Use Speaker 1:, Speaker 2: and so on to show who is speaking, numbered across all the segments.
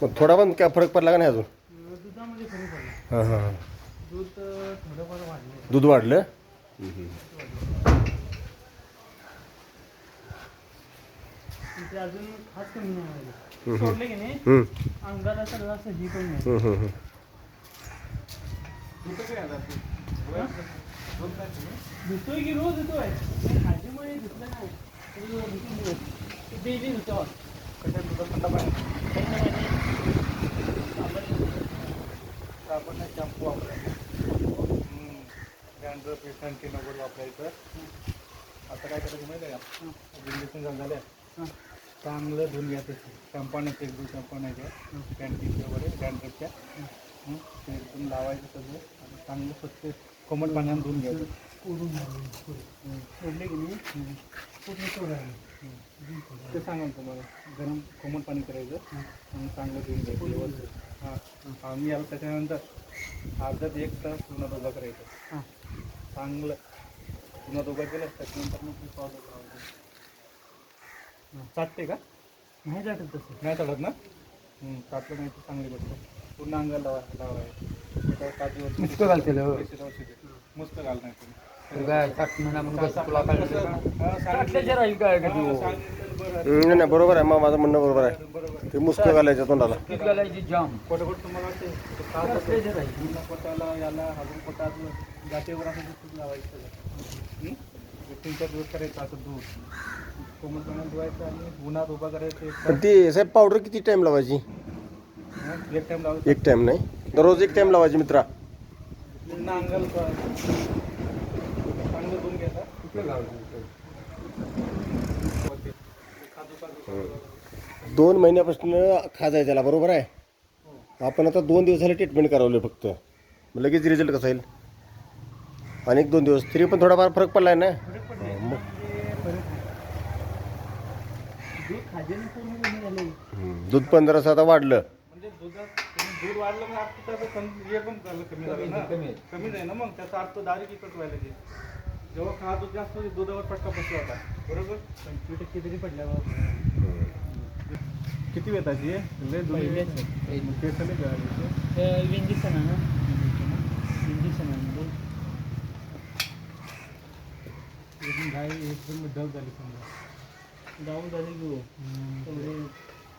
Speaker 1: पण थोडा पण काय फरक पडला का नाही अजून?
Speaker 2: दुधामध्ये फरक पडला.
Speaker 1: हां हां हां
Speaker 2: दूध थोडंफार वाढलं.
Speaker 1: दूध वाढलं
Speaker 2: पण ते अजून खास कमी नाही व्हायला. सोडले की नाही
Speaker 1: हम्म,
Speaker 2: अंगाला सगळं असं ही पण नाही
Speaker 1: हम्म, हम्म, हम्म.
Speaker 2: धुतोय की रोज धुतोय खाजीमुळे धुतलं नाही. तरी रोज धुतून दिवस डेली धुतो
Speaker 3: आपण गँड्रफ पेशंट वगैरे वापरायचं आता काय करायचं माहिती आहे का? इंजेक्शन झालं झालं
Speaker 2: हां.
Speaker 3: चांगलं धुवून घ्यायचं शॅम्पू आणायचं एक दोन आणायचं कॅन्टीन वगैरे गँड्रफच्या ते एकदम लावायचं सगळं. आणि चांगलं स्वच्छ कोमट पाण्याने धुवून घ्यायचं
Speaker 2: कोरून घालून सोडले की नाही पूर्ण सोडायला
Speaker 3: ते सांगा तुम्हाला. गरम कोमट पाणी करायचं आणि चांगलं धुवून घ्यायचं व्यवस्थित. हां. आणि याला त्याच्यानंतर अर्धा एक तास पुन्हा दोघा करायचं.
Speaker 2: हां.
Speaker 3: चांगलं. पुन्हा दोघा केलं त्याच्यानंतर मग ते चाटते का?
Speaker 2: नाही जाटत तसं.
Speaker 3: नाही चालत ना? चाटलं नाही तर चांगली गोष्ट. पुन्हा अंगाला लावा लावायचं. त्याच्यावर काजू
Speaker 4: मुस्त
Speaker 3: आहे. मस्त घाल नाही तुम्ही.
Speaker 1: नाही नाही, बरोबर आहे. मग माझं म्हणणं बरोबर आहे. ते मुस्क घालायचं तोंडाला.
Speaker 4: घालायची जाम.
Speaker 3: तुम्हाला ते ते खास
Speaker 4: साठल्याचे राहील.
Speaker 3: पुन्हा पोटाला याला अजून पोटात गाठीवर असं दूध लावायचं. सगळं. हं? एक तीन चार दिवस करायचं असं दूध. कोमट पाण्यात धुवायचं आणि उन्हात उभा करायचं एक
Speaker 1: पण ती साहेब पावडर किती टाइम लावायची?
Speaker 3: एक टाइम लावायचं.
Speaker 1: एक टाइम नाही? दररोज एक टाइम लावायची मित्रा
Speaker 3: अंगाला धुवायचं. चांगलं धुवून घ्यायचं
Speaker 4: कुठलं घालायचं
Speaker 3: काजू काजू
Speaker 1: दोन महिन्यापासून खाजाय त्याला बरोबर आहे? आपण आता दोन दिवसाला ट्रीटमेंट करावलं फक्त. मग लगेच रिझल्ट कसा येईल? आणि एक दोन दिवस तरी पण थोडाफार फरक ना?
Speaker 2: पडले
Speaker 1: मग
Speaker 2: ते फरक आहे झाले
Speaker 1: हम्म, दूध पण जरासं आता वाढलं.
Speaker 3: म्हणजे दुधात तुम्ही दूध वाढलं मग अर्थ त्याचं कमी हे पण झालं कमी झालं ना?
Speaker 4: कमी आहे.
Speaker 3: कमी आहे. ना मग? त्याचा अर्थ डायरेक्ट इकट व्हायला ते जेव्हा खा दूध जास्त होते, दुधावर फटका बसला होता. बरोबर?
Speaker 2: पंचवीस टक्के तरी पडल्यावर
Speaker 3: किती करायचे.
Speaker 2: इंजेक्शन आहे. ना? इंजेक्शन आहे म्हणजे
Speaker 3: एकदम गाय एकदम डब झाली समजा.
Speaker 2: जाऊन झाले की हो.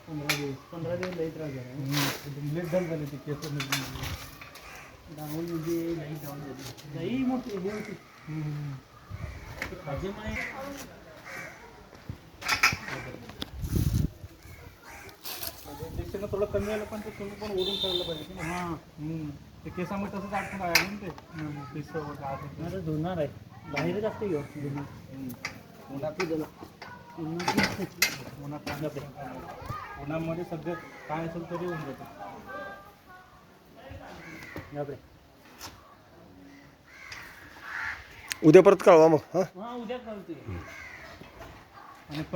Speaker 2: पंधरा दिवस. पंधरा दिवस. लई त्रास झाला.
Speaker 3: एकदम लेट डब झाली ती केस
Speaker 2: डाऊन म्हणजे लई डाऊन झाली. लई मोठी हे होती
Speaker 3: थोडं कमी आलं पण ते तुम्ही पण ओढून करायला पाहिजे
Speaker 2: हां
Speaker 3: ते केसामुळे तसंच अडकून आहे ना ते केस वगैरे
Speaker 2: धुणार आहे बाहेरच असते घेऊ धुणार उन्हात त्याला उन्हात
Speaker 3: उन्हात उन्हामध्ये सगळं काय असेल तरी होऊन जातं
Speaker 1: उद्या परत कळवा मग हां?
Speaker 2: हा उद्या करतोय
Speaker 3: आणि परत